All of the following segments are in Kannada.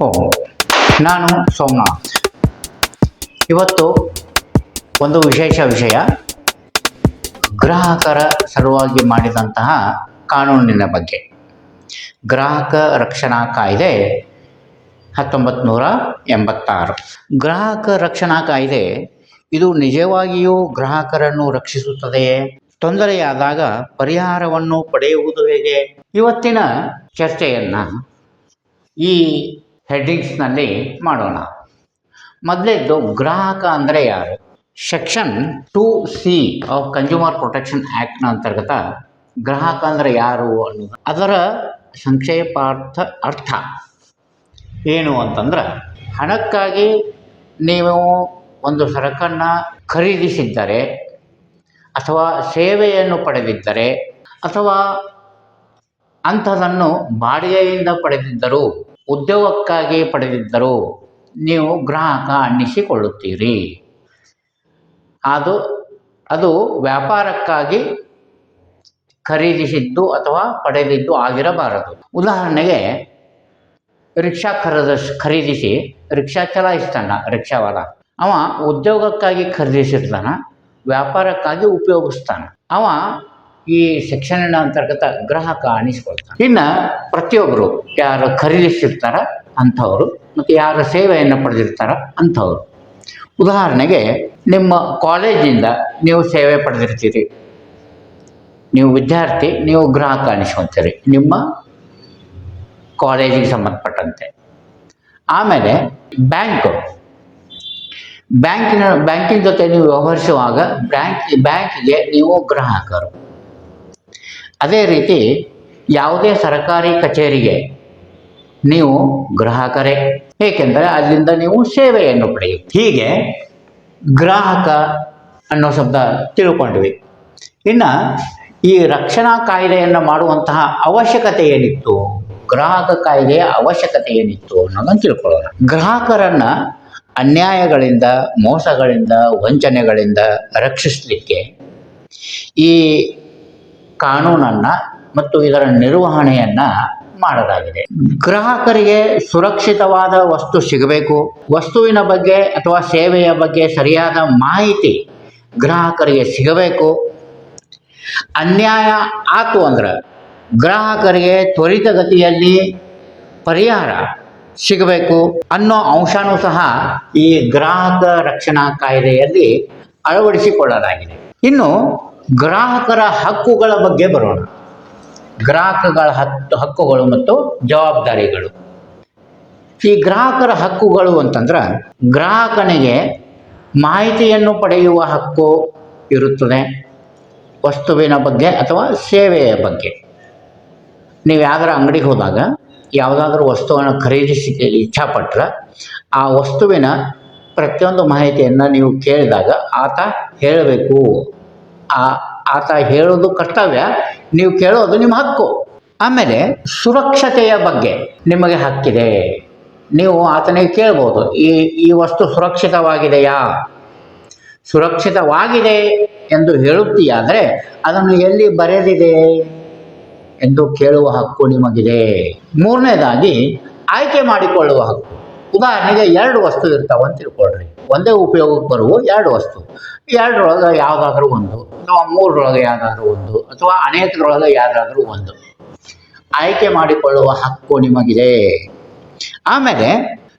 ಓ, ನಾನು ಸೋಮನಾಥ್ ಇವತ್ತು ಒಂದು ವಿಶೇಷ ವಿಷಯ. ಗ್ರಾಹಕರ ಸಲುವಾಗಿ ಮಾಡಿದಂತಹ ಕಾನೂನಿನ ಬಗ್ಗೆ. ಗ್ರಾಹಕ ರಕ್ಷಣಾ ಕಾಯ್ದೆ ಹತ್ತೊಂಬತ್ತು ಎಂಬತ್ತಾರು. ಗ್ರಾಹಕ ರಕ್ಷಣಾ ಕಾಯ್ದೆ, ಇದು ನಿಜವಾಗಿಯೂ ಗ್ರಾಹಕರನ್ನು ರಕ್ಷಿಸುತ್ತದೆಯೇ? ತೊಂದರೆಯಾದಾಗ ಪರಿಹಾರವನ್ನು ಪಡೆಯುವುದು ಹೇಗೆ? ಇವತ್ತಿನ ಚರ್ಚೆಯನ್ನು ಈ ಹೆಡ್ಡಿಂಗ್ಸ್ನಲ್ಲಿ ಮಾಡೋಣ. ಮೊದಲೇದ್ದು ಗ್ರಾಹಕ ಅಂದರೆ ಯಾರು? Section two C of consumer protection ಆ್ಯಕ್ಟ್ನ ಅಂತರ್ಗತ ಗ್ರಾಹಕ ಅಂದರೆ ಯಾರು ಅನ್ನೋದು. ಅದರ ಸಂಕ್ಷೇಪಾರ್ಥ ಅರ್ಥ ಏನು ಅಂತಂದ್ರೆ, ಹಣಕ್ಕಾಗಿ ನೀವು ಒಂದು ಸರಕನ್ನು ಖರೀದಿಸಿದ್ದರೆ ಅಥವಾ ಸೇವೆಯನ್ನು ಪಡೆದಿದ್ದರೆ ಅಥವಾ ಅಂಥದನ್ನು ಬಾಡಿಗೆಯಿಂದ ಪಡೆದಿದ್ದರೂ ಉದ್ಯೋಗಕ್ಕಾಗಿ ಪಡೆದಿದ್ದರು ನೀವು ಗ್ರಾಹಕ ಅನ್ನಿಸಿಕೊಳ್ಳುತ್ತೀರಿ. ಅದು ಅದು ವ್ಯಾಪಾರಕ್ಕಾಗಿ ಖರೀದಿಸಿದ್ದು ಅಥವಾ ಪಡೆದಿದ್ದು ಆಗಿರಬಾರದು. ಉದಾಹರಣೆಗೆ, ರಿಕ್ಷಾ ಖರೀದ, ಖರೀದಿಸಿ ರಿಕ್ಷಾ ಚಲಾಯಿಸ್ತಾನ ರಿಕ್ಷಾವಾಲ. ಅವ ಉದ್ಯೋಗಕ್ಕಾಗಿ ಖರೀದಿಸಿರ್ತಾನ ವ್ಯಾಪಾರಕ್ಕಾಗಿ ಉಪಯೋಗಿಸ್ತಾನ. ಅವ ಈ ಶಿಕ್ಷಣ ಅಂತರ್ಗತ ಗ್ರಾಹಕ ಅನಿಸ್ಕೊಳ್ತಾರೆ ಇನ್ನು ಪ್ರತಿಯೊಬ್ಬರು ಯಾರು ಖರೀದಿಸಿರ್ತಾರ ಅಂಥವರು ಮತ್ತು ಯಾರು ಸೇವೆಯನ್ನು ಪಡೆದಿರ್ತಾರ ಅಂಥವ್ರು. ಉದಾಹರಣೆಗೆ ನಿಮ್ಮ ಕಾಲೇಜಿಂದ ನೀವು ಸೇವೆ ಪಡೆದಿರ್ತೀರಿ. ನೀವು ವಿದ್ಯಾರ್ಥಿ, ನೀವು ಗ್ರಾಹಕ ಅನಿಸ್ಕೊತೀರಿ ನಿಮ್ಮ ಕಾಲೇಜಿಗೆ ಸಂಬಂಧಪಟ್ಟಂತೆ. ಆಮೇಲೆ ಬ್ಯಾಂಕು. ಬ್ಯಾಂಕಿನ ಬ್ಯಾಂಕಿನ ಜೊತೆ ನೀವು ವ್ಯವಹರಿಸುವಾಗ ಬ್ಯಾಂಕ್, ಬ್ಯಾಂಕಿಗೆ ನೀವು ಗ್ರಾಹಕರು. ಅದೇ ರೀತಿ ಯಾವುದೇ ಸರ್ಕಾರಿ ಕಚೇರಿಗೆ ನೀವು ಗ್ರಾಹಕರೇ, ಏಕೆಂದರೆ ಅಲ್ಲಿಂದ ನೀವು ಸೇವೆಯನ್ನು ಪಡೆಯುತ್ತೆ ಹೀಗೆ ಗ್ರಾಹಕ ಅನ್ನೋ ಶಬ್ದ ತಿಳ್ಕೊಂಡ್ವಿ. ಇನ್ನು ಈ ರಕ್ಷಣಾ ಕಾಯ್ದೆಯನ್ನು ಮಾಡುವಂತಹ ಅವಶ್ಯಕತೆ ಏನಿತ್ತು? ಗ್ರಾಹಕ ಕಾಯ್ದೆಯ ಅವಶ್ಯಕತೆ ಏನಿತ್ತು ಅನ್ನೋದನ್ನು ತಿಳ್ಕೊಳ್ಳೋಣ. ಗ್ರಾಹಕರನ್ನು ಅನ್ಯಾಯಗಳಿಂದ, ಮೋಸಗಳಿಂದ, ವಂಚನೆಗಳಿಂದ ರಕ್ಷಿಸಲಿಕ್ಕೆ ಈ ಕಾನೂನನ್ನು ಮತ್ತು ಇದರ ನಿರ್ವಹಣೆಯನ್ನು ಮಾಡಲಾಗಿದೆ. ಗ್ರಾಹಕರಿಗೆ ಸುರಕ್ಷಿತವಾದ ವಸ್ತು ಸಿಗಬೇಕು. ವಸ್ತುವಿನ ಬಗ್ಗೆ ಅಥವಾ ಸೇವೆಯ ಬಗ್ಗೆ ಸರಿಯಾದ ಮಾಹಿತಿ ಗ್ರಾಹಕರಿಗೆ ಸಿಗಬೇಕು. ಅನ್ಯಾಯ ಆತು ಅಂದ್ರೆ ಗ್ರಾಹಕರಿಗೆ ತ್ವರಿತಗತಿಯಲ್ಲಿ ಪರಿಹಾರ ಸಿಗಬೇಕು ಅನ್ನೋ ಅಂಶನೂ ಸಹ ಈ ಗ್ರಾಹಕ ರಕ್ಷಣಾ ಕಾಯ್ದೆಯಲ್ಲಿ ಅಳವಡಿಸಿಕೊಳ್ಳಲಾಗಿದೆ. ಇನ್ನು ಗ್ರಾಹಕರ ಹಕ್ಕುಗಳ ಬಗ್ಗೆ ಬರೋಣ. ಗ್ರಾಹಕಗಳ ಹತ್ತು ಹಕ್ಕುಗಳು ಮತ್ತು ಜವಾಬ್ದಾರಿಗಳು. ಈ ಗ್ರಾಹಕರ ಹಕ್ಕುಗಳು ಅಂತಂದ್ರೆ ಗ್ರಾಹಕನಿಗೆ ಮಾಹಿತಿಯನ್ನು ಪಡೆಯುವ ಹಕ್ಕು ಇರುತ್ತದೆ. ವಸ್ತುವಿನ ಬಗ್ಗೆ ಅಥವಾ ಸೇವೆಯ ಬಗ್ಗೆ. ನೀವು ಯಾವ್ದಾರ ಅಂಗಡಿಗೆ ಹೋದಾಗ ಯಾವುದಾದ್ರೂ ವಸ್ತುವನ್ನು ಖರೀದಿಸಿ ಇಚ್ಛಾಪಟ್ರೆ ಆ ವಸ್ತುವಿನ ಪ್ರತಿಯೊಂದು ಮಾಹಿತಿಯನ್ನು ನೀವು ಕೇಳಿದಾಗ ಆತ ಹೇಳಬೇಕು. ಆ, ಆತ ಹೇಳೋದು ಕರ್ತವ್ಯ, ನೀವು ಕೇಳೋದು ನಿಮ್ಮ ಹಕ್ಕು. ಆಮೇಲೆ ಸುರಕ್ಷತೆಯ ಬಗ್ಗೆ ನಿಮಗೆ ಹಕ್ಕಿದೆ. ನೀವು ಆತನಿಗೆ ಕೇಳ್ಬೋದು, ಈ ಈ ವಸ್ತು ಸುರಕ್ಷಿತವಾಗಿದೆಯಾ? ಸುರಕ್ಷಿತವಾಗಿದೆ ಎಂದು ಹೇಳುತ್ತೀಯಾದರೆ ಅದನ್ನು ಎಲ್ಲಿ ಬರೆದಿದೆ ಎಂದು ಕೇಳುವ ಹಕ್ಕು ನಿಮಗಿದೆ. ಮೂರನೇದಾಗಿ, ಆಯ್ಕೆ ಮಾಡಿಕೊಳ್ಳುವ ಹಕ್ಕು. ಉದಾಹರಣೆಗೆ ಎರಡು ವಸ್ತು ಇರ್ತಾವಂತ ತಿಳ್ಕೊಳ್ರಿ ಒಂದೇ ಉಪಯೋಗಕ್ಕೆ ಬರುವ ಎರಡು ವಸ್ತು. ಎರಡರೊಳಗೆ ಯಾವುದಾದ್ರೂ ಒಂದು, ಅಥವಾ ಮೂರರೊಳಗೆ ಯಾವುದಾದ್ರೂ ಒಂದು, ಅಥವಾ ಅನೇಕರೊಳಗೆ ಯಾವುದಾದ್ರೂ ಒಂದು. ಆಯ್ಕೆ ಮಾಡಿಕೊಳ್ಳುವ ಹಕ್ಕು ನಿಮಗಿದೆ. ಆಮೇಲೆ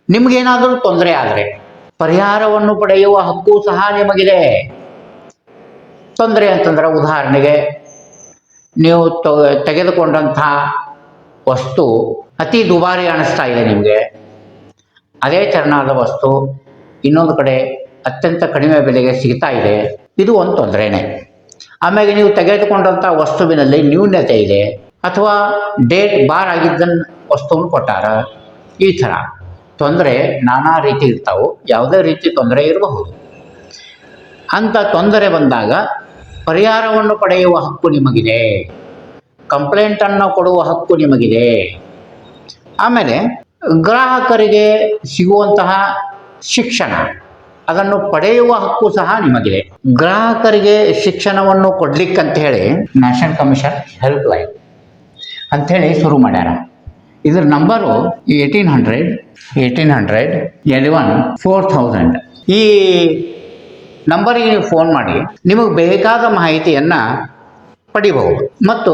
ನಿಮಗೇನಾದರೂ ತೊಂದರೆ ಆದರೆ ಪರಿಹಾರವನ್ನು ಪಡೆಯುವ ಹಕ್ಕು ಸಹ ನಿಮಗಿದೆ. ತೊಂದರೆ ಅಂತಂದ್ರೆ ಉದಾಹರಣೆಗೆ ನೀವು ತೆಗೆದುಕೊಂಡಂಥ ವಸ್ತು ಅತಿ ದುಬಾರಿ ಅನಿಸ್ತಾ ಇದೆ ನಿಮಗೆ. ಅದೇ ತೆರನಾದ ವಸ್ತು. ಇನ್ನೊಂದು ಕಡೆ ಅತ್ಯಂತ ಕಡಿಮೆ ಬೆಲೆಗೆ ಸಿಗ್ತಾ ಇದೆ. ಇದು ಒಂದು ತೊಂದರೆನೇ. ಆಮೇಲೆ ನೀವು ತೆಗೆದುಕೊಂಡಂಥ ವಸ್ತುವಿನಲ್ಲಿ ನ್ಯೂನ್ಯತೆ ಇದೆ ಅಥವಾ ಡೇಟ್ ಬಾರ್ ಆಗಿದ್ದನ್ನು ವಸ್ತುವನ್ನು ಕೊಟ್ಟಾರ? ಈ ಥರ. ತೊಂದರೆ ನಾನಾ ರೀತಿ ಇರ್ತಾವೆ. ಯಾವುದೇ ರೀತಿ ತೊಂದರೆ ಇರಬಹುದು. ಅಂಥ ತೊಂದರೆ ಬಂದಾಗ ಪರಿಹಾರವನ್ನು ಪಡೆಯುವ ಹಕ್ಕು ನಿಮಗಿದೆ. ಕಂಪ್ಲೇಂಟನ್ನು ಕೊಡುವ ಹಕ್ಕು ನಿಮಗಿದೆ. ಆಮೇಲೆ ಗ್ರಾಹಕರಿಗೆ ಸಿಗುವಂತಹ ಶಿಕ್ಷಣ. ಅದನ್ನು ಪಡೆಯುವ ಹಕ್ಕು ಸಹ ನಿಮಗಿದೆ. ಗ್ರಾಹಕರಿಗೆ ಶಿಕ್ಷಣವನ್ನು ಕೊಡ್ಲಿಕ್ಕಂತ ಹೇಳಿ ನ್ಯಾಷನಲ್ ಕಮಿಷನ್ ಹೆಲ್ಪ್ ಲೈನ್ ಅಂಥೇಳಿ ಶುರು ಮಾಡ್ಯಾರ. ಇದ್ರ number eighteen hundred eighteen hundred eleven four thousand. ಈ ನಂಬರಿಗೆ ನೀವು ಫೋನ್ ಮಾಡಿ, ನಿಮಗೆ ಬೇಕಾದ ಮಾಹಿತಿಯನ್ನು ಪಡಿಬಹುದು. ಮತ್ತು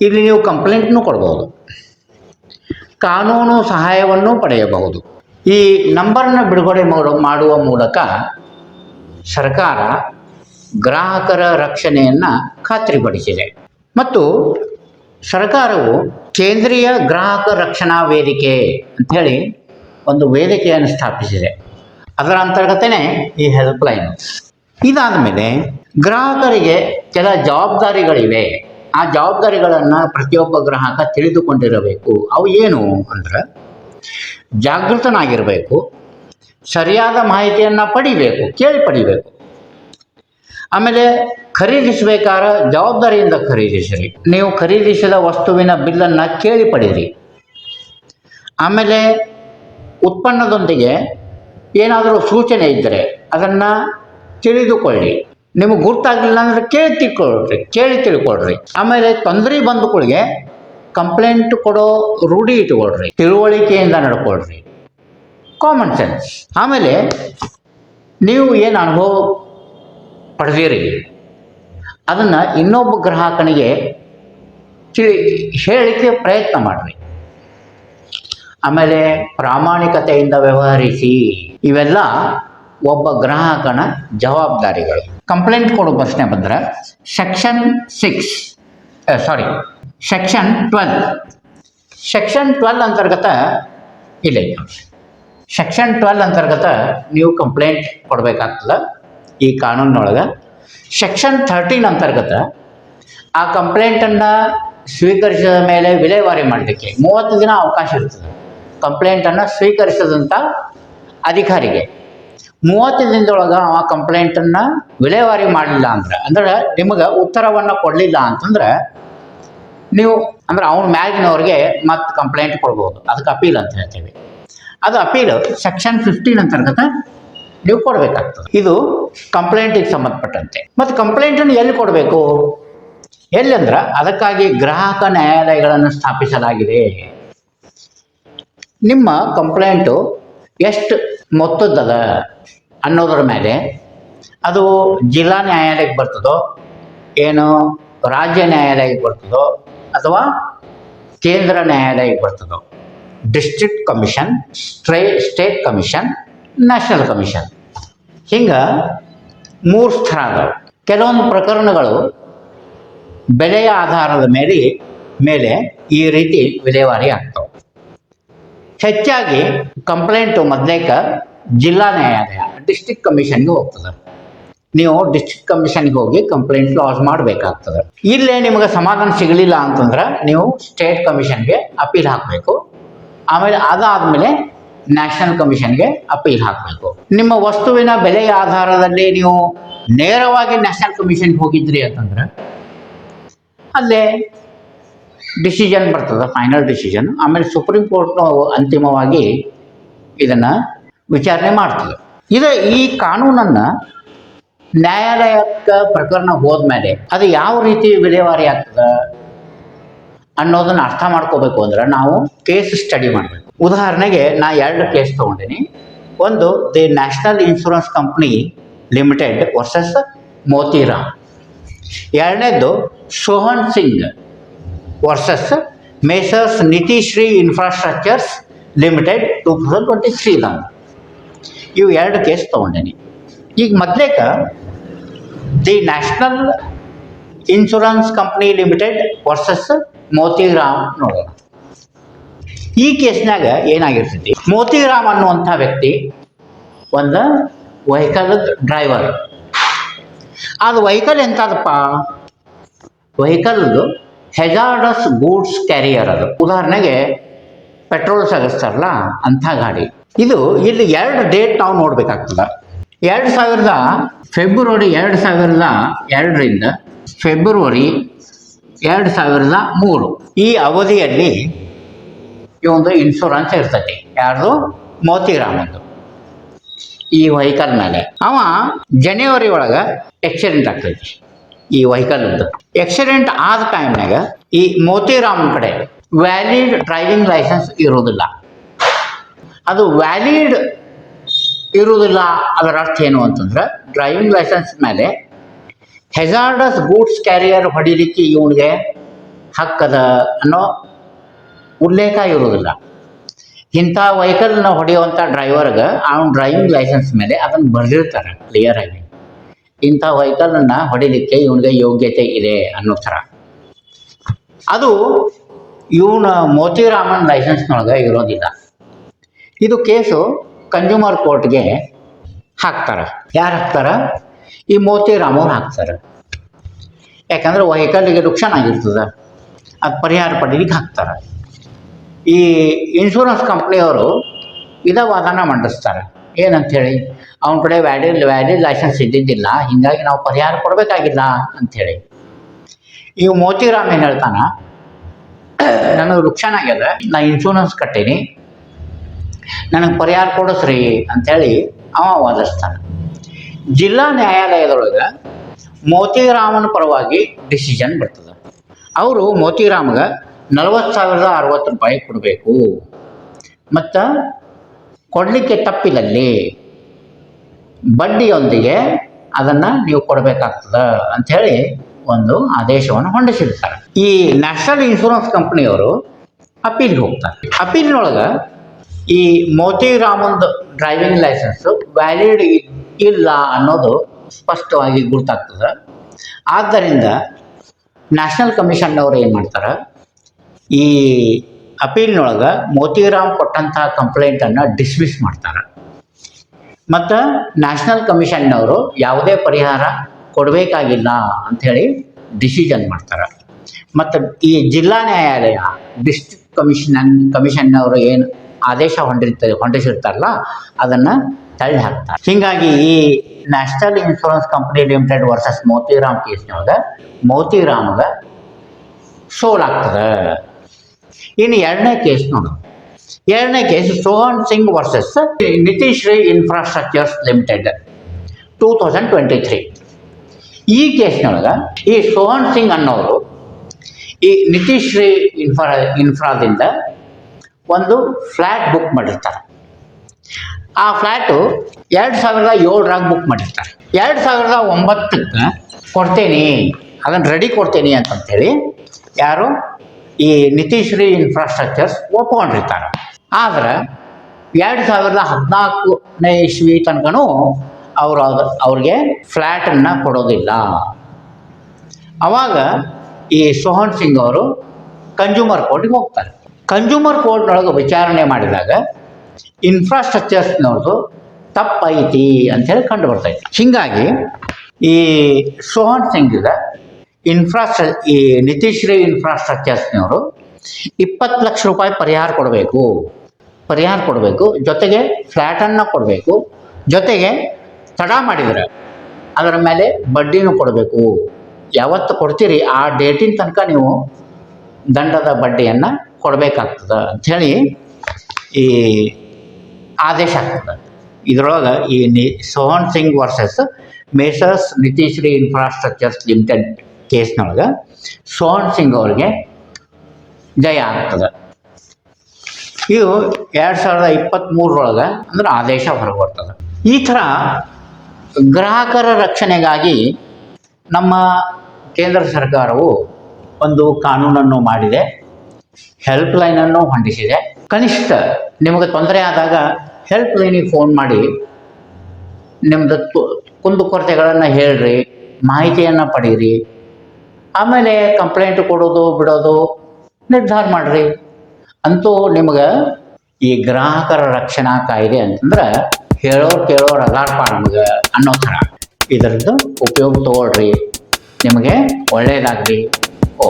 ಇಲ್ಲಿ ನೀವು ಕಂಪ್ಲೇಂಟ್ನೂ ಕೊಡ್ಬೋದು ಕಾನೂನು ಸಹಾಯವನ್ನು ಪಡೆಯಬಹುದು. ಈ ನಂಬರ್ನ ಬಿಡುಗಡೆ ಮಾಡು- ಮಾಡುವ ಮೂಲಕ ಸರ್ಕಾರ ಗ್ರಾಹಕರ ರಕ್ಷಣೆಯನ್ನು ಖಾತ್ರಿಪಡಿಸಿದೆ. ಮತ್ತು ಸರ್ಕಾರವು ಕೇಂದ್ರೀಯ ಗ್ರಾಹಕ ರಕ್ಷಣಾ ವೇದಿಕೆ ಅಂಥೇಳಿ ಒಂದು ವೇದಿಕೆಯನ್ನು ಸ್ಥಾಪಿಸಿದೆ. ಅದರ ಅಂತರ್ಗತನೆ ಈ ಹೆಲ್ಪ್ಲೈನ್ ಇದಾದ ಮೇಲೆ ಗ್ರಾಹಕರಿಗೆ ಕೆಲ ಜವಾಬ್ದಾರಿಗಳಿವೆ. ಆ ಜವಾಬ್ದಾರಿಗಳನ್ನು ಪ್ರತಿಯೊಬ್ಬ ಗ್ರಾಹಕ ತಿಳಿದುಕೊಂಡಿರಬೇಕು. ಅವು ಏನು ಅಂದ್ರೆ ಜಾಗೃತನಾಗಿರಬೇಕು, ಸರಿಯಾದ ಮಾಹಿತಿಯನ್ನು ಪಡಿಬೇಕು, ಕೇಳಿ ಪಡಿಬೇಕು. ಆಮೇಲೆ ಖರೀದಿಸಬೇಕಾದ ಜವಾಬ್ದಾರಿಯಿಂದ ಖರೀದಿಸಿರಿ. ನೀವು ಖರೀದಿಸಿದ ವಸ್ತುವಿನ ಬಿಲ್ಲನ್ನು ಕೇಳಿ ಪಡೀರಿ. ಆಮೇಲೆ ಉತ್ಪನ್ನದೊಂದಿಗೆ ಏನಾದರೂ ಸೂಚನೆ ಇದ್ದರೆ ಅದನ್ನು ತಿಳಿದುಕೊಳ್ಳಿ. ನಿಮಗೆ ಗುರ್ತಾಗಲಿಲ್ಲ ಅಂದರೆ ಕೇಳಿ ತಿಳ್ಕೊಳ್ರಿ ಕೇಳಿ ತಿಳ್ಕೊಳ್ರಿ. ಆಮೇಲೆ ತೊಂದರೆ ಬಂದುಗಳಿಗೆ ಕಂಪ್ಲೇಂಟ್ ಕೊಡೋ ರೂಢಿ ಇಟ್ಕೊಳ್ರಿ, ತಿಳುವಳಿಕೆಯಿಂದ ನಡ್ಕೊಳ್ರಿ. ಕಾಮನ್ ಸೆನ್ಸ್ ಆಮೇಲೆ ನೀವು ಏನು ಅನುಭವ ಪಡೆದಿರಿ? ಅದನ್ನು ಇನ್ನೊಬ್ಬ ಗ್ರಾಹಕನಿಗೆ ತಿಳಿ ಹೇಳಲಿಕ್ಕೆ ಪ್ರಯತ್ನ ಮಾಡಿರಿ. ಆಮೇಲೆ ಪ್ರಾಮಾಣಿಕತೆಯಿಂದ ವ್ಯವಹರಿಸಿ. ಇವೆಲ್ಲ ಒಬ್ಬ ಗ್ರಾಹಕನ ಜವಾಬ್ದಾರಿಗಳು. ಕಂಪ್ಲೇಂಟ್ ಕೊಡೋ ಪ್ರಶ್ನೆ ಬಂದರೆ section six sorry section twelve section twelve ಅಂತರ್ಗತ ಇಲ್ಲ ಸೆಕ್ಷನ್ ಟ್ವೆಲ್ ಅಂತರ್ಗತ ನೀವು ಕಂಪ್ಲೇಂಟ್ ಕೊಡಬೇಕಾಗ್ತದೆ ಈ ಕಾನೂನಿನೊಳಗೆ. ಸೆಕ್ಷನ್ ಥರ್ಟೀನ್ ಅಂತರ್ಗತ ಆ ಕಂಪ್ಲೇಂಟನ್ನು ಸ್ವೀಕರಿಸಿದ ಮೇಲೆ ವಿಲೇವಾರಿ ಮಾಡಲಿಕ್ಕೆ ಮೂವತ್ತು ದಿನ ಅವಕಾಶ ಇರ್ತದೆ. ಕಂಪ್ಲೇಂಟನ್ನು ಸ್ವೀಕರಿಸಿದಂಥ ಅಧಿಕಾರಿಗೆ. ಮೂವತ್ತು ದಿನದೊಳಗೆ ಆ ಕಂಪ್ಲೇಂಟನ್ನು ವಿಲೇವಾರಿ ಮಾಡಲಿಲ್ಲ ಅಂದ್ರೆ ಅಂದ್ರೆ ನಿಮಗೆ ಉತ್ತರವನ್ನು ಕೊಡಲಿಲ್ಲ ಅಂತಂದ್ರೆ, ನೀವು, ಅಂದ್ರೆ ಅವನ ಮ್ಯಾಗಿನವ್ರಿಗೆ ಮತ್ತೆ ಕಂಪ್ಲೇಂಟ್ ಕೊಡ್ಬೋದು. ಅದಕ್ಕೆ ಅಪೀಲ್ ಅಂತ ಹೇಳ್ತೀವಿ. ಅದು ಅಪೀಲ್ ಸೆಕ್ಷನ್ ಫಿಫ್ಟೀನ್ ಅಂತರ್ಗತ ನೀವು ಕೊಡಬೇಕಾಗ್ತದೆ. ಇದು ಕಂಪ್ಲೇಂಟಿಗೆ ಸಂಬಂಧಪಟ್ಟಂತೆ. ಮತ್ತು ಕಂಪ್ಲೇಂಟನ್ನು ಎಲ್ಲಿ ಕೊಡಬೇಕು? ಎಲ್ಲಂದ್ರೆ ಅದಕ್ಕಾಗಿ ಗ್ರಾಹಕ ನ್ಯಾಯಾಲಯಗಳನ್ನು ಸ್ಥಾಪಿಸಲಾಗಿದೆ. ನಿಮ್ಮ ಕಂಪ್ಲೇಂಟು ಎಷ್ಟು ಮೊತ್ತದ್ದದ? ಅನ್ನೋದ್ರ ಮೇಲೆ ಅದು ಜಿಲ್ಲಾ ನ್ಯಾಯಾಲಯಕ್ಕೆ ಬರ್ತದೋ, ಏನು ರಾಜ್ಯ ನ್ಯಾಯಾಲಯಕ್ಕೆ ಬರ್ತದೋ ಅಥವಾ ಕೇಂದ್ರ ನ್ಯಾಯಾಲಯಕ್ಕೆ ಬರ್ತದೋ, district commission, stray, state commission, national commission. ಹಿಂಗೆ ಮೂರು ಸ್ಥಳ ಕೆಲವೊಂದು ಪ್ರಕರಣಗಳು ಬೆಲೆಯ ಆಧಾರದ ಮೇಲೆ ಮೇಲೆ ಈ ರೀತಿ ವಿಲೇವಾರಿ ಆಗ್ತವೆ. ಹೆಚ್ಚಾಗಿ ಕಂಪ್ಲೇಂಟು ಮೊದಲೇಕ ಜಿಲ್ಲಾ ನ್ಯಾಯಾಲಯ. ಡಿಸ್ಟ್ರಿಕ್ಟ್ ಕಮಿಷನ್ಗೆ ಹೋಗ್ತದೆ. ನೀವು ಡಿಸ್ಟ್ರಿಕ್ಟ್ ಕಮಿಷನ್ಗೆ ಹೋಗಿ ಕಂಪ್ಲೇಂಟ್ ಲಾಸ್ ಮಾಡಬೇಕಾಗ್ತದೆ. ಇಲ್ಲೇ ನಿಮಗೆ ಸಮಾಧಾನ ಸಿಗಲಿಲ್ಲ ಅಂತಂದ್ರೆ ನೀವು ಸ್ಟೇಟ್ ಕಮಿಷನ್ಗೆ ಅಪೀಲ್ ಹಾಕಬೇಕು. ಆಮೇಲೆ ಅದಾದಮೇಲೆ ನ್ಯಾಷನಲ್ ಕಮಿಷನ್ಗೆ ಅಪೀಲ್ ಹಾಕಬೇಕು. ನಿಮ್ಮ ವಸ್ತುವಿನ ಬೆಲೆಯ ಆಧಾರದಲ್ಲಿ ನೀವು ನೇರವಾಗಿ ನ್ಯಾಷನಲ್ ಕಮಿಷನ್ಗೆ ಹೋಗಿದ್ರಿ ಅಂತಂದ್ರೆ ಅಲ್ಲೇ ಡಿಸಿಷನ್ ಬರ್ತದೆ ಫೈನಲ್ ಡಿಸಿಷನ್ ಆಮೇಲೆ ಸುಪ್ರೀಂ ಕೋರ್ಟ್ ಅಂತಿಮವಾಗಿ ಇದನ್ನು ವಿಚಾರಣೆ ಮಾಡ್ತದೆ. ಇದು, ಈ ಕಾನೂನನ್ನು ನ್ಯಾಯಾಲಯಕ್ಕೆ ಪ್ರಕರಣ ಹೋದ್ಮೇಲೆ ಅದು ಯಾವ ರೀತಿ ವಿಲೇವಾರಿ ಆಗ್ತದೆ ಅನ್ನೋದನ್ನ ಅರ್ಥ ಮಾಡ್ಕೋಬೇಕು ಅಂದ್ರೆ ನಾವು ಕೇಸ್ ಸ್ಟಡಿ ಮಾಡಬೇಕು. ಉದಾಹರಣೆಗೆ ನಾ ಎರಡು ಕೇಸ್ ತೊಗೊಂಡಿನಿ. ಒಂದು, the national insurance company limited versus Motiram ಎರಡನೇದು Sohan Singh versus messrs Nitishri infrastructures limited two thousand twenty ತ್ರೀದಾಗ ಇವು ಎರಡು ಕೇಸ್ ತೊಗೊಂಡೇನಿ ಈಗ ಮೊದಲೇಕ the national insurance company limited versus Motiram ನೋಡೋಣ. ಈ ಕೇಸ್ನಾಗ ಏನಾಗಿರ್ತೈತಿ? ಮೋತಿರಾಮ್ ಅನ್ನುವಂಥ ವ್ಯಕ್ತಿ ಒಂದು ವೆಹಿಕಲ್ ಡ್ರೈವರ್ ಅದು ವೆಹಿಕಲ್ ಎಂಥದಪ್ಪ ವೆಹಿಕಲ್ದು ಹೆಜಾರ್ಡಸ್ ಗೂಡ್ಸ್ ಕ್ಯಾರಿಯರ್ ಅದು. ಉದಾಹರಣೆಗೆ ಪೆಟ್ರೋಲ್ ಸಾಗಿಸ್ತಾರಲ್ಲ ಅಂಥ ಗಾಡಿ. ಇದು ಇಲ್ಲಿ ಎರಡು ಡೇಟ್ ನಾವು ನೋಡಬೇಕಾಗ್ತದೆ. ಎರಡು ಸಾವಿರದ ಫೆಬ್ರವರಿ ಎರಡು ಸಾವಿರದ ಎರಡರಿಂದ ಫೆಬ್ರವರಿ ಎರಡು ಸಾವಿರದ ಮೂರು. ಈ ಅವಧಿಯಲ್ಲಿ ಈ ಒಂದು ಇನ್ಶೂರೆನ್ಸ್ ಇರ್ತೈತಿ. ಯಾರ್ದು? ಮೋತಿರಾಮಂದು. ಈ ವೆಹಿಕಲ್ ಮೇಲೆ. ಅವ ಜನವರಿ ಒಳಗೆ ಆಕ್ಸಿಡೆಂಟ್ ಆಗ್ತೈತಿ. ಈ ವೆಹಿಕಲ್ದು ಆಕ್ಸಿಡೆಂಟ್ ಆದ ಟೈಮ್ನಾಗ ಈ ಮೋತಿರಾಮ್ ಕಡೆ ವ್ಯಾಲಿಡ್ ಡ್ರೈವಿಂಗ್ ಲೈಸೆನ್ಸ್ ಇರೋದಿಲ್ಲ ಅದು ವ್ಯಾಲಿಡ್ ಇರುವುದಿಲ್ಲ ಅದರ ಅರ್ಥ ಏನು ಅಂತಂದ್ರೆ ಡ್ರೈವಿಂಗ್ ಲೈಸೆನ್ಸ್ ಮೇಲೆ ಹೆಜಾರ್ಡಸ್ ಗೂಡ್ಸ್ ಕ್ಯಾರಿಯರ್ ಹೊಡಿಲಿಕ್ಕೆ ಇವನಿಗೆ ಹಕ್ಕದ ಅನ್ನೋ ಉಲ್ಲೇಖ ಇರುವುದಿಲ್ಲ. ಇಂಥ ವೆಹಿಕಲ್ನ ಹೊಡೆಯುವಂಥ ಡ್ರೈವರ್ಗೆ ಅವನ ಡ್ರೈವಿಂಗ್ ಲೈಸೆನ್ಸ್ ಮೇಲೆ ಅದನ್ನು ಬರೆದಿರ್ತಾರೆ ಕ್ಲಿಯರ್ ಆಗಿ. ಇಂಥ ವೆಹಿಕಲನ್ನು ಹೊಡಿಲಿಕ್ಕೆ ಇವನಿಗೆ ಯೋಗ್ಯತೆ ಇದೆ ಅನ್ನೋ ಥರ. ಅದು ಇವನ ಮೋತಿರಾಮನ್ ಲೈಸೆನ್ಸ್ನೊಳಗೆ ಇರೋದಿಲ್ಲ. ಇದು ಕೇಸು ಕನ್ಸ್ಯೂಮರ್ ಕೋರ್ಟ್ಗೆ ಹಾಕ್ತಾರೆ. ಯಾರು ಹಾಕ್ತಾರೆ? ಈ ಮೋತಿರಾಮವ್ರು ಹಾಕ್ತಾರೆ. ಯಾಕಂದ್ರೆ ವೆಹಿಕಲ್ಗೆ ರುಕ್ಷನ್ ಆಗಿರ್ತದೆ. ಅದು ಪರಿಹಾರ ಪಡೀಲಿಕ್ಕೆ ಹಾಕ್ತಾರೆ. ಈ ಇನ್ಶೂರೆನ್ಸ್ ಕಂಪ್ನಿಯವರು ಇದ ವಾದನ ಮಂಡಿಸ್ತಾರೆ. ಹೇಳಿ ಅವನ ಕಡೆ ವ್ಯಾಲಿಡ್ ವ್ಯಾಲಿಡ್ ಲೈಸೆನ್ಸ್ ಇದ್ದಿದ್ದಿಲ್ಲ. ಹೀಗಾಗಿ ನಾವು ಪರಿಹಾರ ಕೊಡಬೇಕಾಗಿಲ್ಲ ಅಂಥೇಳಿ ಈ ಮೋತಿರಾಮ್ ಏನು ಹೇಳ್ತಾನ? ನನಗೆ ನುಕ್ಸಾನ್ ಆಗ್ಯದ. ನಾ ಇನ್ಶೂರೆನ್ಸ್ ಕಟ್ಟೀನಿ. ನನಗೆ ಪರಿಹಾರ ಕೊಡಿಸ್ರಿ ಅಂಥೇಳಿ ಅವ ವಾದಿಸ್ತಾನೆ. ಜಿಲ್ಲಾ ನ್ಯಾಯಾಲಯದೊಳಗೆ ಮೋತಿರಾಮನ ಪರವಾಗಿ ಡಿಸಿಷನ್ ಬರ್ತದೆ. ಅವರು ಮೋತಿರಾಮ್ಗೆ ನಲವತ್ತು ಸಾವಿರದ ಅರವತ್ತು ರೂಪಾಯಿ ಕೊಡಬೇಕು. ಮತ್ತು ಕೊಡಲಿಕ್ಕೆ ತಪ್ಪಿದಲ್ಲಿ ಬಡ್ಡಿಯೊಂದಿಗೆ ಅದನ್ನು ನೀವು ಕೊಡಬೇಕಾಗ್ತದೆ ಅಂಥೇಳಿ ಒಂದು ಆದೇಶವನ್ನು ಹೊಂದಿಸಿರ್ತಾರೆ. ಈ ನ್ಯಾಷನಲ್ ಇನ್ಶೂರೆನ್ಸ್ ಕಂಪ್ನಿಯವರು ಅಪೀಲ್ಗೆ ಹೋಗ್ತಾರೆ. ಅಪೀಲ್ನೊಳಗೆ ಈ ಮೋತಿರಾಮಂದು ಡ್ರೈವಿಂಗ್ ಲೈಸೆನ್ಸು ವ್ಯಾಲಿಡ್ ಇಲ್ಲ ಅನ್ನೋದು ಸ್ಪಷ್ಟವಾಗಿ ಗುರುತಾಗ್ತದೆ. ಆದ್ದರಿಂದ ನ್ಯಾಷನಲ್ ಕಮಿಷನ್ನವ್ರು ಏನು ಮಾಡ್ತಾರೆ? ಈ ಅಪೀಲ್ನೊಳಗೆ ಮೋತಿರಾಮ್ ಕೊಟ್ಟಂತಹ ಕಂಪ್ಲೇಂಟನ್ನು ಡಿಸ್ಮಿಸ್ ಮಾಡ್ತಾರೆ. ಮತ್ತು ನ್ಯಾಷನಲ್ ಕಮಿಷನ್ನವರು ಯಾವುದೇ ಪರಿಹಾರ ಕೊಡಬೇಕಾಗಿಲ್ಲ ಅಂಥೇಳಿ ಡಿಸಿಷನ್ ಮಾಡ್ತಾರೆ. ಮತ್ತು ಈ ಜಿಲ್ಲಾ ನ್ಯಾಯಾಲಯ ಡಿಸ್ಟ್ರಿಕ್ಟ್ ಕಮಿಷನ್ ಕಮಿಷನ್ನವರು ಏನು ಆದೇಶ ಹೊಂದಿರ್ತಾರೆ ಹೊಂದಿಸಿರ್ತಾರಲ್ಲ, ಅದನ್ನು ತಳ್ಳಿ ಹಾಕ್ತಾರೆ. ಹೀಗಾಗಿ ಈ national insurance company limited versus Motiram ಕೇಸ್ನೊಳಗೆ, ಮೋತಿರಾಮ್ಗೆ ಸೋಲಾಗ್ತದೆ ಇನ್ನು ಎರಡನೇ ಕೇಸ್ ನೋಡು. ಎರಡನೇ case Sohan Singh versus Nitish Rai infrastructures limited two thousand twenty three ಈ ಕೇಸ್ನೊಳಗೆ ಈ ಸೋಹನ್ ಸಿಂಗ್ ಅನ್ನೋರು ಈ ನಿತೀಶ್ ಶ್ರೀ ಇನ್ಫ್ರಾ ಇನ್ಫ್ರಾದಿಂದ ಒಂದು ಫ್ಲ್ಯಾಟ್ ಬುಕ್ ಮಾಡಿರ್ತಾರೆ. ಆ ಫ್ಲ್ಯಾಟು ಎರಡು ಸಾವಿರದ ಏಳರಾಗ ಬುಕ್ ಮಾಡಿರ್ತಾರೆ. ಎರಡು ಸಾವಿರದ ಒಂಬತ್ತಕ್ಕೆ ಕೊಡ್ತೇನೆ, ಅದನ್ನು ರೆಡಿ ಕೊಡ್ತೇನೆ ಅಂತಂತೇಳಿ ಯಾರು ಈ ನಿತೀಶ್ ಶ್ರೀ ಇನ್ಫ್ರಾಸ್ಟ್ರಕ್ಚರ್ಸ್ ಒಪ್ಕೊಂಡಿರ್ತಾರೆ. ಆದ್ರೆ ಎರಡು ಸಾವಿರದ ಹದಿನಾಲ್ಕನೇ ಇಸ್ವಿ ತನಕನೂ ಅವರು ಅವ್ರಿಗೆ ಫ್ಲ್ಯಾಟನ್ನು ಕೊಡೋದಿಲ್ಲ. ಅವಾಗ ಈ ಸೋಹನ್ ಸಿಂಗ್ ಅವರು ಕನ್ಸ್ಯೂಮರ್ ಕೋರ್ಟಿಗೆ ಹೋಗ್ತಾರೆ. ಕನ್ಸ್ಯೂಮರ್ ಕೋರ್ಟ್ನೊಳಗೆ ವಿಚಾರಣೆ ಮಾಡಿದಾಗ ಇನ್ಫ್ರಾಸ್ಟ್ರಕ್ಚರ್ಸ್ನವ್ರದ್ದು ತಪ್ಪೈತಿ ಅಂಥೇಳಿ ಕಂಡು ಬರ್ತೈತಿ ಹೀಗಾಗಿ ಈ ಸೋಹನ್ ಸಿಂಗ್ಗೆ ಇನ್ಫ್ರಾಸ್ಟ್ರ ಈ ನಿತೀಶ್ ರೈ ಇನ್ಫ್ರಾಸ್ಟ್ರಕ್ಚರ್ಸ್ನವರು ಇಪ್ಪತ್ತು ಲಕ್ಷ ರೂಪಾಯಿ ಪರಿಹಾರ ಕೊಡಬೇಕು. ಪರಿಹಾರ ಕೊಡಬೇಕು. ಜೊತೆಗೆ ಫ್ಲ್ಯಾಟನ್ನು ಕೊಡಬೇಕು. ಜೊತೆಗೆ ತಡ ಮಾಡಿದರೆ ಅದರ ಮೇಲೆ ಬಡ್ಡಿನೂ ಕೊಡಬೇಕು. ಯಾವತ್ತು ಕೊಡ್ತೀರಿ ಆ ಡೇಟಿನ ತನಕ ನೀವು ದಂಡದ ಬಡ್ಡಿಯನ್ನು ಕೊಡಬೇಕಾಗ್ತದೆ ಅಂಥೇಳಿ ಈ ಆದೇಶ ಆಗ್ತದೆ. ಇದರೊಳಗೆ ಈ ನಿ, Sohan Singh versus messrs Nitishri infrastructures limited ಕೇಸ್ನೊಳಗೆ Sohan Singh ಅವರಿಗೆ ಜಯ ಆಗ್ತದೆ. ಇದು ಎರಡು ಸಾವಿರದ ಇಪ್ಪತ್ತ್ಮೂರರೊಳಗೆ ಅಂದ್ರೆ ಆದೇಶ ಹೊರಗೆ ಬರ್ತದೆ. ಈ ಥರ ಗ್ರಾಹಕರ ರಕ್ಷಣೆಗಾಗಿ ನಮ್ಮ ಕೇಂದ್ರ ಸರ್ಕಾರವು ಒಂದು ಕಾನೂನನ್ನು ಮಾಡಿದೆ ಹೆಲ್ಪ್ ಲೈನನ್ನು ಹೊಂದಿಸಿದೆ. ಕನಿಷ್ಠ ನಿಮಗೆ ತೊಂದರೆ ಆದಾಗ ಹೆಲ್ಪ್ ಲೈನಿಗೆ ಫೋನ್ ಮಾಡಿ ನಿಮ್ಮದು ಕುಂದುಕೊರತೆಗಳನ್ನು ಹೇಳ್ರಿ, ಮಾಹಿತಿಯನ್ನು ಪಡೀರಿ, ಆಮೇಲೆ ಕಂಪ್ಲೇಂಟ್ ಕೊಡೋದು, ಬಿಡೋದು ನಿರ್ಧಾರ ಮಾಡಿರಿ. ಅಂತೂ ನಿಮಗೆ ಈ ಗ್ರಾಹಕರ ರಕ್ಷಣಾ ಕಾಯ್ದೆ ಅಂತಂದ್ರೆ ಹೇಳೋರು ಕೇಳೋರು ಅದಾರಪ್ಪ ನಮ್ಗೆ ಅನ್ನೋ ಥರ ಇದರದ್ದು ಉಪಯೋಗ ತಗೊಳ್ರಿ ನಿಮಗೆ ಒಳ್ಳೆಯದಾಗಲಿ ಓ